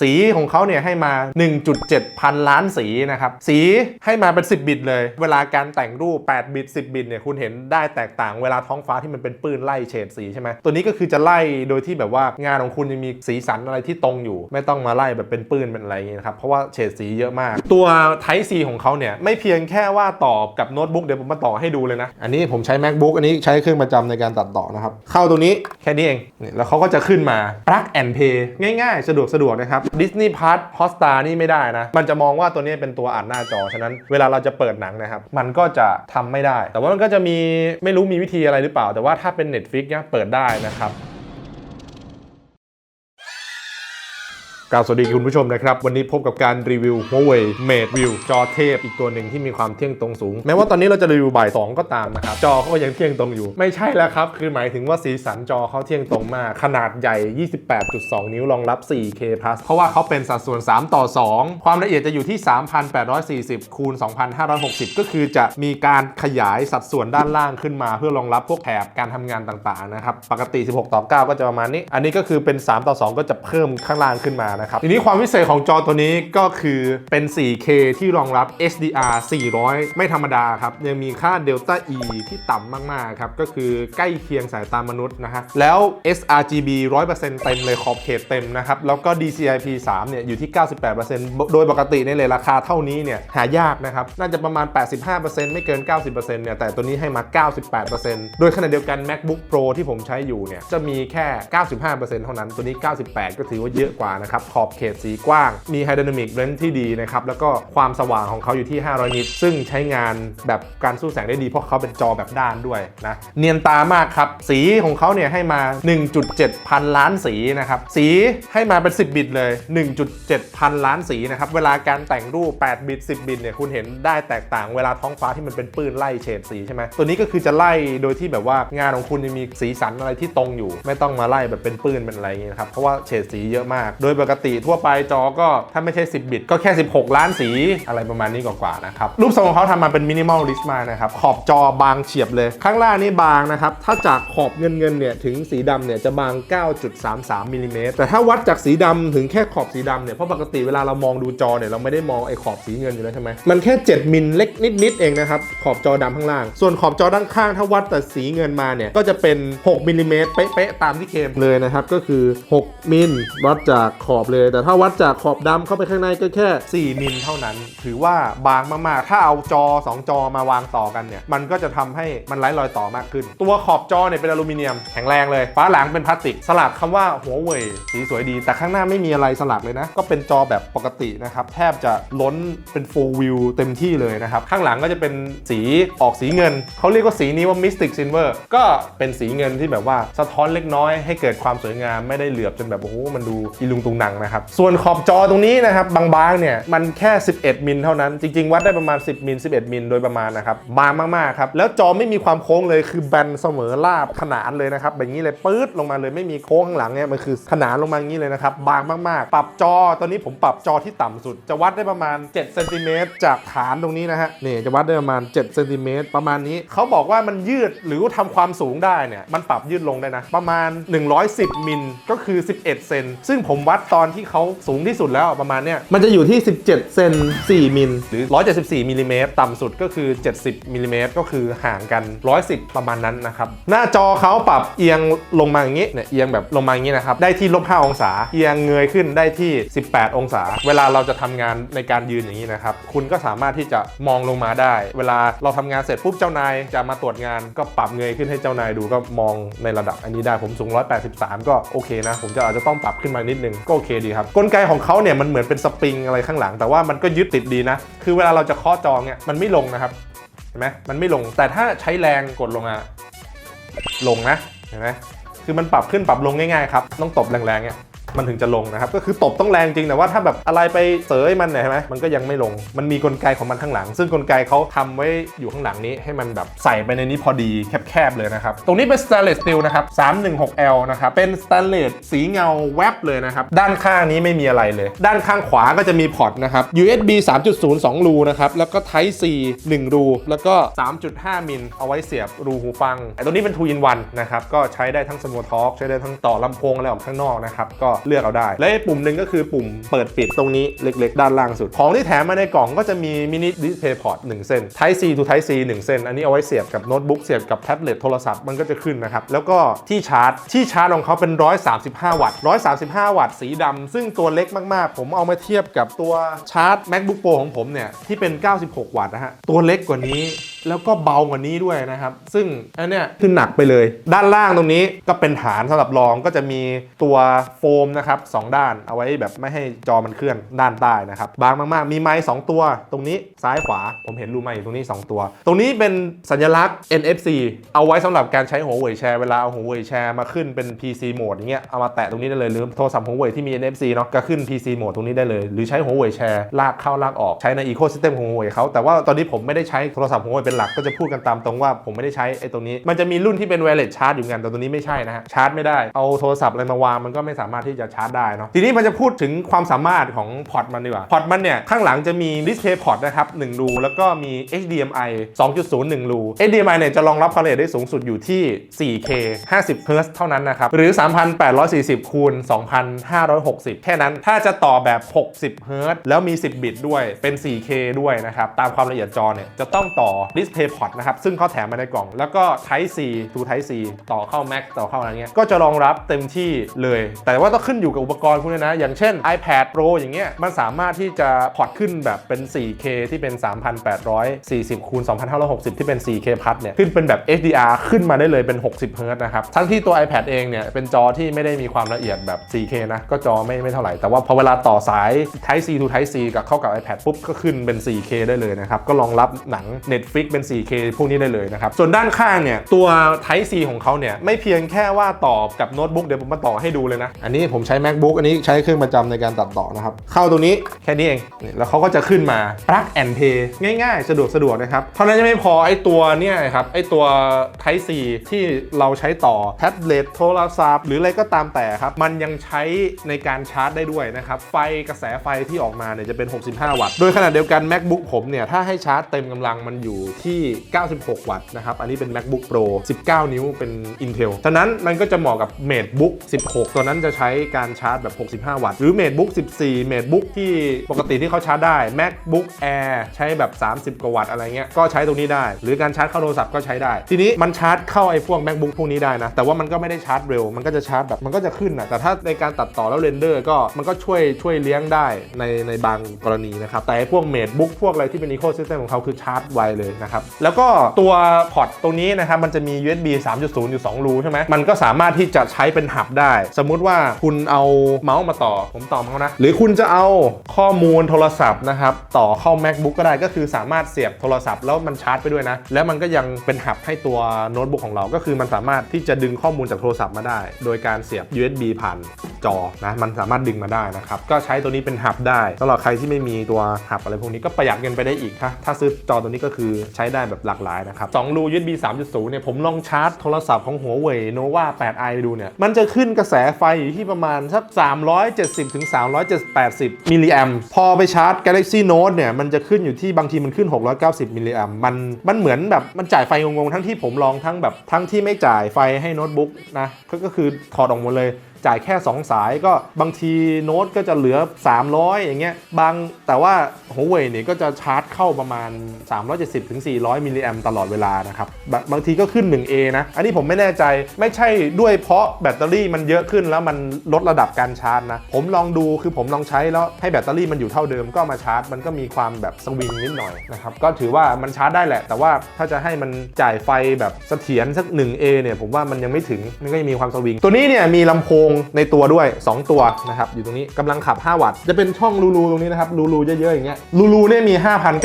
สีของเขาเนี่ยให้มา 1.7 พันล้านสีนะครับ สีให้มาเป็น 10 บิตเลย เวลาการแต่งรูป 8 บิต 10 บิตเนี่ยคุณเห็นได้แตกต่างเวลาท้องฟ้าที่มันเป็นปื้นไล่เฉดสีใช่ไหมตัวนี้ก็คือจะไล่โดยที่แบบว่างานของคุณยังมีสีสันอะไรที่ตรงอยู่ ไม่ต้องมาไล่แบบเป็นปื้นเป็นอะไรอย่างเงี้ยนะครับ เพราะว่าเฉดสีเยอะมาก ตัว Type C ของเขาเนี่ยไม่เพียงแค่ว่าต่อกับโน้ตบุ๊กเดี๋ยวผมมาต่อให้ดูเลยนะ อันนี้ผมใช้ macbook อันนี้ใช้เครื่องประจำในการตัดต่อนะครับเข้าตรงนี้แค่นี้เองนี่แล้วเขาก็จะขึ้นมา plug and play ง่าย ๆ สะดวกสะดวกนะครับ Disney Plus Hotstar นี่ไม่ได้นะ มันจะมองว่าตัวนี้เป็นตัวอ่านหน้าจอ ฉะนั้นเวลาเราจะเปิดหนังนะครับ มันก็จะทำไม่ได้ แต่ว่ามันก็จะมีไม่รู้มีวิธีอะไรหรือเปล่า แต่ว่าถ้าเป็น Netflix เนี่ยเปิดได้นะครับ กาวสวัสดีคุณผู้ชมนะครับ วันนี้พบกับการรีวิว Huawei Mate View จอเทพอีกตัวหนึ่งที่มีความเที่ยงตรงสูง แม้ว่าตอนนี้เราจะรีวิวบ่าย 2 ก็ตามนะครับ จอเขาก็ยังเที่ยงตรงอยู่ ไม่ใช่แล้วครับ คือหมายถึงว่าสีสันจอเขาเที่ยงตรงมาก ขนาดใหญ่ 28.2 นิ้วรองรับ 4K Plus เพราะว่าเขาเป็นสัดส่วน 3 ต่อ 2 ความละเอียดจะอยู่ที่ 3,840 คูณ 2,560 ก็คือจะมีการขยายสัดส่วนด้านล่างขึ้นมาเพื่อรองรับพวกแถบการทำงานต่างๆนะครับปกติ 16 ต่อ 9 ก็จะประมาณนี้ อันนี้ก็คือเป็น 3 ต่อ 2 ก็จะเพิ่มข้างล่างขึ้นมานะครับทีนี้ความพิเศษของจอตัวนี้ก็คือเป็น 4K ที่รองรับ HDR 400 ไม่ธรรมดาครับ ยังมีค่า Delta E ที่ต่ำมาก ๆ ครับ ก็คือใกล้เคียงสายตามนุษย์นะฮะ แล้ว sRGB 100%เต็มเลยขอบเขตเต็มนะครับ แล้วก็ DCI-P 3เนี่ยอยู่ที่ 98%โดยปกติในเลยราคาเท่านี้เนี่ยหายากนะครับ น่าจะประมาณ 85%ไม่เกิน 90%เนี่ยแต่ตัวนี้ให้มา 98%โดยขณะเดียวกัน MacBook Pro ที่ผมใช้อยู่เนี่ยจะมีแค่ 95%เท่านั้นตัวนี้ 98 ก็ถือว่าเยอะกว่านะครับขอบเขตสีกว้าง มี High Dynamic Range ที่ดีนะครับ แล้วก็ความสว่างของเขาอยู่ที่ 500 นิต ซึ่งใช้งานแบบการสู้แสงได้ดี เพราะเขาเป็นจอแบบด้านด้วยนะ เนียนตามากครับ สีของเขาเนี่ยให้มา 1.7 พันล้านสีนะครับ สีให้มาเป็น 10 บิตเลย 1.7 พันล้านสีนะครับ เวลาการแต่งรูป 8 บิต 10 บิตเนี่ยคุณเห็นได้แตกต่างเวลาท้องฟ้าที่มันเป็นปื้นไล่เฉดสีใช่ไหมตัวนี้ก็คือจะไล่โดยที่แบบว่างานของคุณยังมีสีสันอะไรที่ตรงอยู่ ไม่ต้องมาไล่แบบเป็นปื้นเป็นอะไรอย่างเงี้ยนะครับเพราะว่าเฉดสีเยอะมาก โดยปกติทั่วไปจอก็ถ้าไม่ใช่ 10 บิตก็แค่ 16 ล้านสีอะไรประมาณนี้กว่าๆนะครับ รูปทรงของเขาทำมาเป็นมินิมอลลิสต์มานะครับ ขอบจอบางเฉียบเลย ข้างล่างนี่บางนะครับ ถ้าจากขอบเงินเงินเนี่ย ถึงสีดำเนี่ย จะบาง 9.33มิลลิเมตรแต่ถ้าวัดจากสีดำถึงแค่ขอบสีดำเนี่ย เพราะปกติเวลาเรามองดูจอเนี่ย เราไม่ได้มองไอ้ขอบสีเงินอยู่แล้วใช่ไหมมันแค่ 7 มิลเล็กนิดๆเองนะครับขอบจอดำข้างล่าง ส่วนขอบจอด้านข้างถ้าวัดแต่สีเงินมาเนี่ยก็จะเป็น 6มิลลิเมตรเป๊ะๆตามที่เคมเลยนะครับก็คือ 6มิลวัดจากขอบเลย แต่ถ้าวัดจากขอบดำเข้าไปข้างในก็แค่ 4 มิลเท่านั้น ถือว่าบางมาก ๆ ถ้าเอาจอ 2 จอมาวางต่อกันเนี่ย มันก็จะทำให้มันไร้รอยต่อมากขึ้น ตัวขอบจอเนี่ยเป็นอลูมิเนียมแข็งแรงเลยฝาหลังเป็นพลาสติก สลักคำว่าหัวเว่ยสีสวยดี แต่ข้างหน้าไม่มีอะไรสลักเลยนะ ก็เป็นจอแบบปกตินะครับ แทบจะล้นเป็น full view เต็มที่เลยนะครับ ข้างหลังก็จะเป็นสีออกสีเงิน เขาเรียกว่าสีนี้ว่า Mystic Silver ก็เป็นสีเงินที่แบบว่าสะท้อนเล็กน้อยให้เกิดความสวยงามไม่ได้เหลือบจนแบบโอ้โหมันดูอีลุงตุงนังนะครับ ส่วนขอบจอตรงนี้นะครับบางๆเนี่ยมันแค่ 11 มิลเท่านั้น จริง ๆ วัดได้ประมาณ 10 มิล 11 มิลโดยประมาณนะครับ บางมากๆครับ แล้วจอไม่มีความโค้งเลยคือแบนเสมอราบขนานเลยนะครับแบบนี้เลยปื๊ดลงมาเลยไม่มีโค้งข้างหลังเนี่ยมันคือขนานลงมาอย่างนี้เลยนะครับบางมากๆ ปรับจอตอนนี้ผมปรับจอที่ต่ำสุด จะวัดได้ประมาณ7เซนติเมตรจากฐานตรงนี้นะฮะนี่จะวัดได้ประมาณ7เซนติเมตรประมาณนี้เขาบอกว่ามันยืดหรือว่าทำความสูงได้เนี่ยมันปรับยืดลงได้นะประมาณ 110 มิลก็คือ 11 เซนซึ่งผมวัดตอนที่เขาสูงที่สุดแล้วประมาณเนี้ยมันจะอยู่ที่ 17 เซน4มิลหรือ 174มิลลิเมตรต่ำสุดก็คือ 70มิลลิเมตรก็คือห่างกัน 110 ประมาณนั้นนะครับ หน้าจอเขาปรับเอียงลงมาอย่างนี้เนี่ยเอียงแบบลงมาอย่างนี้นะครับ ได้ที่ลบ5องศา เอียงเงยขึ้นได้ที่ 18 องศา เวลาเราจะทำงานในการยืนอย่างนี้นะครับ คุณก็สามารถที่จะมองลงมาได้ เวลาเราทำงานเสร็จปุ๊บเจ้านายจะมาตรวจงานก็ปรับเงยขึ้นให้เจ้านายดูก็มองในระดับอันนี้ได้ผมสูง 183 ก็โอเคนะ ผมจะอาจจะต้องปรับขึ้นมานิดนึงก็โอเคดีครับ กลไกของเขาเนี่ยมันเหมือนเป็นสปริงอะไรข้างหลัง แต่ว่ามันก็ยึดติดดีนะ คือเวลาเราจะเคาะจองเนี่ยมันไม่ลงนะครับ เห็นไหมมันไม่ลง แต่ถ้าใช้แรงกดลงอะลงนะ เห็นไหมคือมันปรับขึ้นปรับลงง่ายๆครับ ต้องตบแรงๆเนี่ย มันถึงจะลงนะครับก็คือตบต้องแรงจริงแต่ว่าถ้าแบบอะไรไปเสยมันเนี่ยใช่ไหมมันก็ยังไม่ลง มันมีกลไกของมันข้างหลัง ซึ่งกลไกเขาทำไว้อยู่ข้างหลังนี้ ให้มันแบบใส่ไปในนี้พอดีแคบๆเลยนะครับ ตรงนี้เป็น stainless steel นะครับ 316L นะครับ เป็น stainless สีเงาแวบเลยนะครับ ด้านข้างนี้ไม่มีอะไรเลย ด้านข้างขวาก็จะมีพอร์ตนะครับ USB 3.0 2 รูนะครับ แล้วก็ Type C 1 รู แล้วก็ 3.5 มิล เอาไว้เสียบรูหูฟังไอ้ตัวนี้เป็น 2 in 1นะครับ ก็ใช้ได้ทั้ง Small Talk ใช้ได้ทั้งต่อลำโพงอะไรออกข้างนอกนะครับ ก็เลือกเอาได้ และปุ่มหนึ่งก็คือปุ่มเปิดปิดตรงนี้เล็กๆ ด้านล่างสุด ของที่แถมมาในกล่องก็จะมีมินิดิสเพย์พอร์ต1เส้น Type C to Type C 1 เส้น อันนี้เอาไว้เสียบกับโน้ตบุ๊กเสียบกับแท็บเล็ตโทรศัพท์มันก็จะขึ้นนะครับ แล้วก็ที่ชาร์จที่ชาร์จของเขาเป็น 135 วัตต์ 135 วัตต์สีดำซึ่งตัวเล็กมากๆ ผมเอามาเทียบกับตัวชาร์จ MacBook Pro ของผมเนี่ยที่เป็น 96 วัตต์นะฮะตัวเล็กกว่านี้แล้วก็เบากว่านี้ด้วยนะครับ ซึ่งอันเนี้ยคือหนักไปเลย ด้านล่างตรงนี้ก็เป็นฐานสำหรับรองก็จะมีตัวโฟมนะครับสองด้านเอาไว้แบบไม่ให้จอมันเคลื่อนด้านใต้นะครับบางมากๆ มีไม้สองตัว ตรงนี้ซ้ายขวา ผมเห็นรูไม้อยู่ตรงนี้ 2 ตัว ตรงนี้เป็นสัญลักษณ์ NFC เอาไว้สำหรับการใช้หัวเว่ยแชร์เวลาเอาหัวเว่ยแชร์มาขึ้นเป็น PC โหมดอย่างเงี้ยเอามาแตะตรงนี้ได้เลยหรือโทรศัพท์หัวเว่ยที่มี NFC เนาะก็ขึ้น PC โหมดตรงนี้ได้เลย หรือใช้หัวเว่ยแชร์ลากเข้าลากออกใช้ใน Ecosystem ของหัวเว่ยเขาแต่ว่าตอนนี้ผมไม่ได้ใช้โทรศัพท์หัวเว่ยเป็นหลักก็จะพูดกันตามตรงว่าผมไม่ได้ใช้ไอ้ตรงนี้มันจะมีรุ่นที่เป็น wireless charge อยู่กันแต่ตัวนี้ไม่ใช่นะฮะชาร์จไม่ได้เอาโทรศัพท์อะไรมาวางมันก็ไม่สามารถที่จะชาร์จได้เนาะทีนี้มันจะพูดถึงความสามารถของพอร์ตมันดีกว่าพอร์ตมันเนี่ยข้างหลังจะมี display port นะครับ1รูแล้วก็มี HDMI 2.0 1 รู HDMI เนี่ยจะรองรับความละเอียดได้สูงสุดอยู่ที่ 4K 50 Hz เท่านั้นนะครับ หรือ 3,840 คูณ 2,560 แค่นั้นถ้าจะต่อแบบ 60 Hz แล้วมี 10 บิตด้วยเป็น 4K ด้วยนะครับ ตามความละเอียดจอเนี่ยจะต้องต่อ display port นะครับ ซึ่งเขาแถมมาในกล่อง แล้วก็ Type C to Type C ต่อเข้า Mac ต่อเข้าอะไรเงี้ยก็จะรองรับเต็มที่เลย แต่ว่าต้องขึ้นึ้นอยู่กับอุปกรณ์พวกนี้นะ อย่างเช่น iPad Pro อย่างเงี้ยมันสามารถที่จะพอร์ตขึ้นแบบเป็น 4K ที่เป็น 3,840คูณ2,560 ที่เป็น 4K พัดเนี่ยขึ้นเป็นแบบ HDR ขึ้นมาได้เลยเป็น 60 Hz นะครับ ทั้งที่ตัว iPad เองเนี่ยเป็นจอที่ไม่ได้มีความละเอียดแบบ 4K นะก็จอไม่ไม่เท่าไหร่ แต่ว่าพอเวลาต่อสาย Type C to Type C กับเข้ากับ iPad ปุ๊บก็ขึ้นเป็น 4K ได้เลยนะครับก็รองรับหนัง Netflix เป็น 4K พวกนี้ได้เลยนะครับส่วนด้านข้างเนี่ยตัว Type C ของเขาเนี่ยไม่เพียงแค่ว่าต่อกับโน้ตบุ๊กเดี๋ยวผมมาต่อให้ดูเลยนะอันนี้ผมใช้ MacBook อันนี้ใช้เครื่องประจำในการตัดต่อนะครับ เข้าตรงนี้แค่นี้เอง แล้วเขาก็จะขึ้นมา plug and play ง่ายๆ สะดวกสะดวกนะครับ เท่านั้นยังไม่พอไอ้ตัวเนี่ยครับไอ้ตัว Type C ที่เราใช้ต่อแท็บเล็ตโทรศัพท์หรืออะไรก็ตามแต่ครับ มันยังใช้ในการชาร์จได้ด้วยนะครับ ไฟกระแสไฟที่ออกมาเนี่ยจะเป็น 65 วัตต์ โดยขณะเดียวกัน MacBook ผมเนี่ยถ้าให้ชาร์จเต็มกำลังมันอยู่ที่ 96 วัตต์นะครับ อันนี้เป็น MacBook Pro 19 นิ้วเป็น Intel ฉะนั้นมันก็จะเหมาะกับ MateBook 16 ตัวนั้นจะใช้การชาร์จแบบ 65 วัตต์ หรือ MateBook 14 MateBook ที่ปกติที่เขาชาร์จได้ MacBook Air ใช้แบบ 30 กว่าวัตต์อะไรเงี้ย ก็ใช้ตรงนี้ได้ หรือการชาร์จเข้าโทรศัพท์ก็ใช้ได้ ทีนี้มันชาร์จเข้าไอ้พวก MacBook พวกนี้ได้นะ แต่ว่ามันก็ไม่ได้ชาร์จเร็ว มันก็จะชาร์จแบบมันก็จะขึ้นนะแต่ถ้าในการตัดต่อแล้วเรนเดอร์ก็มันก็ช่วยช่วยเลี้ยงได้ในในบางกรณีนะครับ แต่ไอ้พวก MateBook พวกอะไรที่เป็น Ecosystem ของเขาคือชาร์จไวเลยนะครับ แล้วก็ตัวพอร์ตตรงนี้นะครับมันจะมี USB 3.0 อยู่2รูใช่ไหมมันก็สามารถที่จะใช้เป็นหับได้ สมมุติว่าคุณเอาเมาส์มาต่อ ผมต่อเมาส์นะ หรือคุณจะเอาข้อมูลโทรศัพท์นะครับ ต่อเข้า MacBook ก็ได้ก็คือสามารถเสียบโทรศัพท์แล้วมันชาร์จไปด้วยนะ แล้วมันก็ยังเป็นหับให้ตัวโน้ตบุ๊กของเรา ก็คือมันสามารถที่จะดึงข้อมูลจากโทรศัพท์มาได้ โดยการเสียบ USB ผ่านจอนะมันสามารถดึงมาได้นะครับ ก็ใช้ตัวนี้เป็นหับได้สำหรับใครที่ไม่มีตัวหับอะไรพวกนี้ก็ประหยัดเงินไปได้อีกถ้าถ้าซื้อจอตัวนี้ก็คือใช้ได้แบบหลากหลายนะครับ2รู USB 3.0เนี่ยผมลองชาร์จโทรศัพท์ของหัวเว่ย Nova 8i ไปดูเนี่ยมันจะขึ้นกระแสไฟอยู่ที่ประมาณสัก 370 ถึง 380 มิลลิแอมพอไปชาร์จ Galaxy Note เนี่ย มันจะขึ้นอยู่ที่บางทีมันขึ้น 690 มิลลิแอมมันมันเหมือนแบบมันจ่ายไฟงงๆ ทั้งที่ผมลองทั้งแบบทั้งที่ไม่จ่ายไฟให้โน้ตบุ๊กนะก็ก็คือถอดออกหมดเลย จ่ายแค่ 2 สายก็บางทีโน้ตก็จะเหลือ 300 อย่างเงี้ยบางแต่ว่าหัวเว่ยเนี่ยก็จะชาร์จเข้าประมาณ 370ถึง400 มิลลิแอมตลอดเวลานะครับบบางทีก็ขึ้น 1A นะ อันนี้ผมไม่แน่ใจไม่ใช่ด้วยเพราะแบตเตอรี่มันเยอะขึ้นแล้วมันลดระดับการชาร์จนะ ผมลองดูคือผมลองใช้แล้วให้แบตเตอรี่มันอยู่เท่าเดิมก็มาชาร์จ มันก็มีความแบบสวิงนิดหน่อยนะครับก็ถือว่ามันชาร์จได้แหละ แต่ว่าถ้าจะให้มันจ่ายไฟแบบเสถียรสัก 1A เนี่ยผมว่ามันยังไม่ถึงมันก็ยังมีความสวิง ตัวนี้เนี่ยมีลำโพงในตัวด้วย 2 ตัวนะครับอยู่ตรงนี้กำลังขับ 5 วัตต์จะเป็นช่องรูๆตรงนี้นะครับรูๆเยอะๆอย่างเงี้ยรูๆเนี่ยมี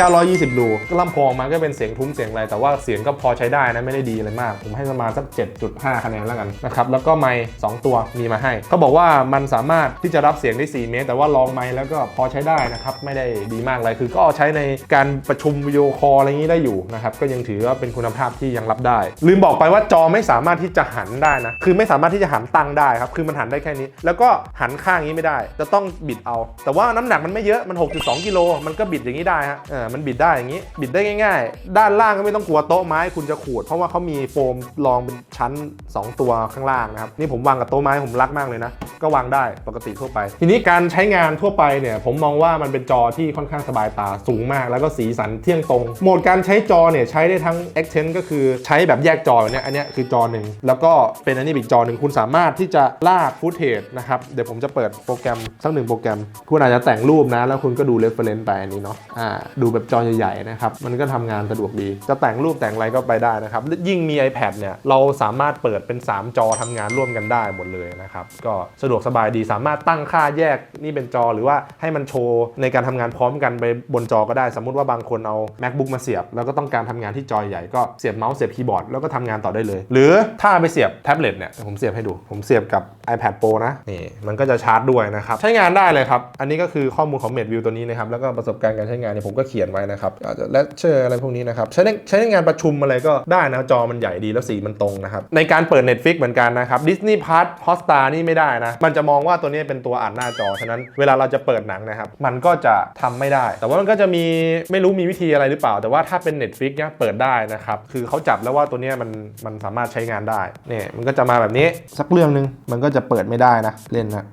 5,920 รูก็ลำโพงมันก็เป็นเสียงทุ้มเสียงอะไร แต่ว่าเสียงก็พอใช้ได้นะไม่ได้ดีอะไรมาก ผมให้ประมาณสัก 7.5 คะแนนแล้วกันนะครับแล้วก็ไมค์2ตัวมีมาให้เขาบอกว่ามันสามารถที่จะรับเสียงได้ 4 เมตร แต่ว่าลองไมค์แล้วก็พอใช้ได้นะครับไม่ได้ดีมากอะไรคือก็ใช้ในการประชุมวิดีโอคอลอะไรอย่างนี้ได้อยู่นะครับก็ยังถือว่าเป็นคุณภาพที่ยังรับได้ ลืมบอกไปว่าจอไม่สามารถที่จะหันได้นะคือไม่สามารถที่จะหันตั้งได้ครับคือมันมันหันได้แค่นี้ แล้วก็หันข้างนี้ไม่ได้ จะต้องบิดเอา แต่ว่าน้ำหนักมันไม่เยอะมัน 6.2 กิโลมันก็บิดอย่างนี้ได้ฮะเออมันบิดได้อย่างนี้ บิดได้ง่าย ๆ ด้านล่างก็ไม่ต้องกลัวโต๊ะไม้คุณจะขูด เพราะว่าเขามีโฟมรองเป็นชั้น 2 ตัวข้างล่างนะครับนี่ผมวางกับโต๊ะไม้ผมรักมากเลยนะก็วางได้ปกติทั่วไป ทีนี้การใช้งานทั่วไปเนี่ยผมมองว่ามันเป็นจอที่ค่อนข้างสบายตาสูงมาก แล้วก็สีสันเที่ยงตรง โหมดการใช้จอเนี่ยใช้ได้ทั้ง Extend ก็คือใช้แบบแยกจอเนี่ยอันเนี้ยคือจอหนึ่งแล้วก็เป็นอันนี้อีกจอหนึ่งคุณสามารถที่จะลากฟุตเทจนะครับ เดี๋ยวผมจะเปิดโปรแกรมสักหนึ่งโปรแกรม คุณอาจจะแต่งรูปนะ แล้วคุณก็ดู reference ไปอันนี้เนาะอ่าดูแบบจอใหญ่ๆนะครับ มันก็ทำงานสะดวกดี จะแต่งรูปแต่งอะไรก็ไปได้นะครับ ยิ่งมี iPad เนี่ยเราสามารถเปิดเป็น 3 จอทำงานร่วมกันได้หมดเลยนะครับก็สะดวกสบายดีสามารถตั้งค่าแยกนี่เป็นจอหรือว่าให้มันโชว์ในการทำงานพร้อมกันไปบนจอก็ได้ สมมุติว่าบางคนเอา macbook มาเสียบ แล้วก็ต้องการทำงานที่จอใหญ่ก็เสียบเมาส์เสียบคีย์บอร์ดแล้วก็ทำงานต่อได้เลย หรือถ้าไปเสียบแท็บเล็ตเนี่ยผมเสียบให้ดู ผมเสียบกับ iPad Pro นะนี่มันก็จะชาร์จด้วยนะครับใช้งานได้เลยครับ อันนี้ก็คือข้อมูลของ MateView ตัวนี้นะครับแล้วก็ประสบการณ์การใช้งานเนี่ยผมก็เขียนไว้นะครับอาจจะและเชอร์อะไรพวกนี้นะครับใช้ในใช้ในงานประชุมอะไรก็ได้นะจอมันใหญ่ดีแล้วสีมันตรงนะครับในการเปิด Netflix เหมือนกันนะครับ Disney Plus Hotstar นี่ไม่ได้นะมันจะมองว่าตัวนี้เป็นตัวอ่านหน้าจอฉะนั้นเวลาเราจะเปิดหนังนะครับมันก็จะทำไม่ได้ แต่ว่ามันก็จะมีไม่รู้มีวิธีอะไรหรือเปล่า แต่ว่าถ้าเป็น Netflix เนี่ยเปิดได้นะครับคือเขาจับแล้วว่าตัวนี้มันมันสามารถใช้งานได้เนี่ยมันก็จะมาแบบนี้สักเรื่องนึงมันก็จะเปิดไม่ได้นะ เล่นนะ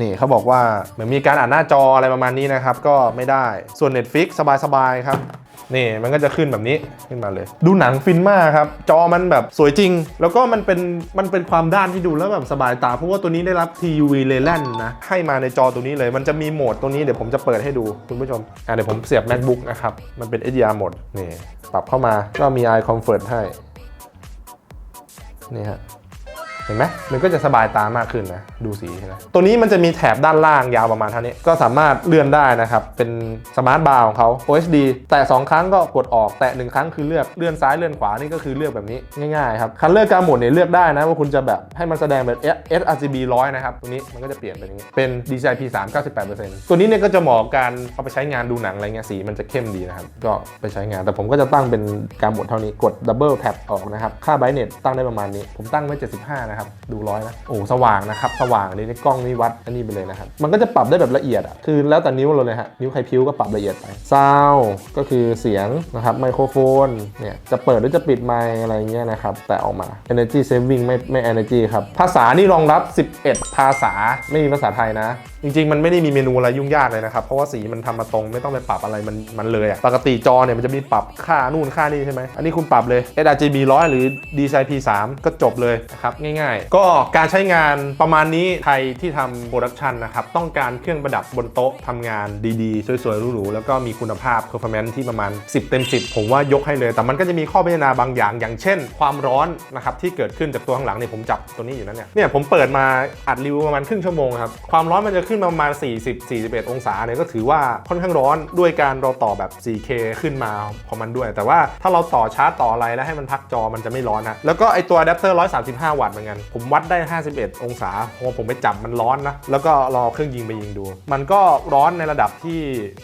นี่เขาบอกว่าเหมือนมีการอ่านหน้าจออะไรประมาณนี้นะครับ ก็ไม่ได้ส่วน Netflix สบายๆครับนี่มันก็จะขึ้นแบบนี้ขึ้นมาเลย ดูหนังฟินมากครับ จอมันแบบสวยจริง แล้วก็มันเป็นมันเป็นความด้านที่ดูแล้วแบบสบายตา เพราะว่าตัวนี้ได้รับ TUV l e l a n นะ ให้มาในจอตัวนี้เลย มันจะมีโหมดตัวนี้เดี๋ยวผมจะเปิดให้ดูคุณผู้ชมอะเดี๋ยวผมเสียบ MacBook นะครับ มันเป็น HDR โหมดนี่ปรับเข้ามาก็มี Eye Comfort ให้ นี่ฮะ เห็นไหมมันก็จะสบายตามากขึ้นนะ ดูสีใช่ไหมตัวนี้มันจะมีแถบด้านล่างยาวประมาณเท่านี้ ก็สามารถเลื่อนได้นะครับ เป็นสมาร์ทบาร์ของเขา OSD แต่2ครั้งก็กดออก แต่1ครั้งคือเลือก เลื่อนซ้ายเลื่อนขวา นี่ก็คือเลือกแบบนี้ง่ายๆครับ คันเลือกการหมุนเนี่ยเลือกได้นะว่าคุณจะแบบให้มันแสดงแบบ sRGB 100 นะครับ ตรงนี้มันก็จะเปลี่ยนเป็นอย่างนี้ เป็น DCI P3 98%ตัวนี้เนี่ยก็จะเหมาะกับการเอาไปใช้งานดูหนังอะไรเงี้ย สีมันจะเข้มดีนะครับ ก็ไปใช้งาน แต่ผมก็จะตั้งเป็นการหมุนเท่านี้ กด Double Tap ออกนะครับ ค่า Brightness ตั้งได้ประมาณนี้ ผมตั้งไว้75นะครับ ดูร้อยนะ โอ้ สว่างนะครับ สว่างอันนี้ในกล้องนี่วัดอันนี้ไปเลยนะครับ มันก็จะปรับได้แบบละเอียดอะ คือแล้วแต่นิ้วเราเลยฮะ นิ้วใครพิ้วก็ปรับละเอียดไปซาวก็คือเสียงนะครับ ไมโครโฟน เนี่ย จะเปิดหรือจะปิดไมค์อะไรเงี้ยนะครับ แต่ออกมา energy saving ไม่ไม่ energy ครับ ภาษานี่รองรับ 11 ภาษา ไม่มีภาษาไทยนะ จริง ๆ มันไม่ได้มีเมนูอะไรยุ่งยากเลยนะครับ เพราะว่าสีมันทำมาตรงไม่ต้องไปปรับอะไรมันมันเลยอะปกติจอเนี่ยมันจะมีปรับค่านู่นค่านี่ใช่ไหมอันนี้คุณปรับเลย sRGB 100 หรือ DCI P3 ก็จบเลยนะครับง่ายๆ ก็การใช้งานประมาณนี้ใครที่ทำโปรดักชันนะครับ ต้องการเครื่องประดับบนโต๊ะทำงานดีๆ สวยๆหรูๆแล้วก็มีคุณภาพ performance ที่ประมาณ 10 เต็ม 10 ผมว่ายกให้เลย แต่มันก็จะมีข้อพิจารณาบางอย่าง อย่างเช่น ความร้อนนะครับที่เกิดขึ้นจากตัวข้างหลังเนี่ยผมจับตัวนี้อยู่นั่นเนี่ยเนี่ยผมเปิดมาอัดรีวิวประมาณครึ่งชั่วโมงครับความร้อนมันจะขึ้นมาประมาณ 40-41 องศาเนี่ยก็ถือว่าค่อนข้างร้อนด้วยการเราต่อแบบ 4K ขึ้นมาของมันด้วย แต่ว่าถ้าเราต่อชาร์จต่ออะไรแล้วให้มันพักจอมันจะไม่ร้อนนะแล้วก็ไอตัวอะแดปเตอร์135 วัตต์เหมือนกันผมวัดได้ 51 องศาพอผมไปจับมันร้อนนะ แล้วก็รอเครื่องยิงไปยิงดู มันก็ร้อนในระดับที่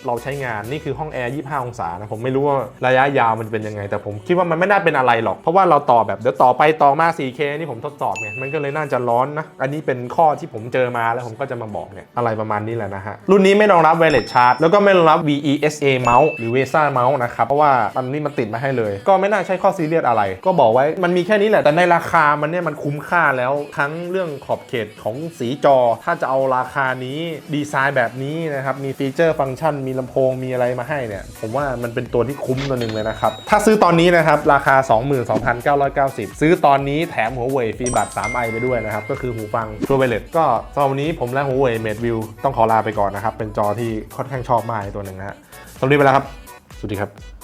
เราใช้งานนี่คือห้องแอร์ 25 องศานะผมไม่รู้ว่าระยะยาวมันจะเป็นยังไง แต่ผมคิดว่ามันไม่น่าเป็นอะไรหรอก เพราะว่าเราต่อแบบเดี๋ยวต่อไปต่อมา 4K นี่ผมทดสอบไงมันก็เลยน่าจะร้อนนะ อันนี้เป็นข้อที่ผมเจอมาแล้วผมก็จะมาบอกเนี่ยอะไรประมาณนี้แหละนะฮะ รุ่นนี้ไม่รองรับ wireless charge แล้วก็ไม่รองรับ VESA เมาส์หรือ VESA เมาส์นะครับ เพราะว่ามันนี่มันติดมาให้เลย ก็ไม่น่าใช่ข้อซีเรียสอะไร ก็บอกไว้มันมีแค่นี้แหละ แต่ในราคามันเนี่ยมันคุ้มค่าแล้วทั้งเรื่องขอบเขตของสีจอ ถ้าจะเอาราคานี้ดีไซน์แบบนี้นะครับ มีฟีเจอร์ฟังก์ชัน มีลำโพง มีอะไรมาให้เนี่ย ผมว่ามันเป็นตัวที่คุ้มตัวหนึ่งเลยนะครับ ถ้าซื้อตอนนี้นะครับ ราคา 22,990 ซื้อตอนนี้แถมหัวเว่ยฟีบัตร 3i ไปด้วยนะครับ ก็คือหูฟัง True Wireless ก็สำหรับวันนี้ผมและหัวเว่ย Mate View ต้องขอลาไปก่อนนะครับ เป็นจอที่ค่อนข้างชอบมากตัวหนึ่งนะฮะสำหรับวันนี้ไปแล้วครับ สวัสดีครับ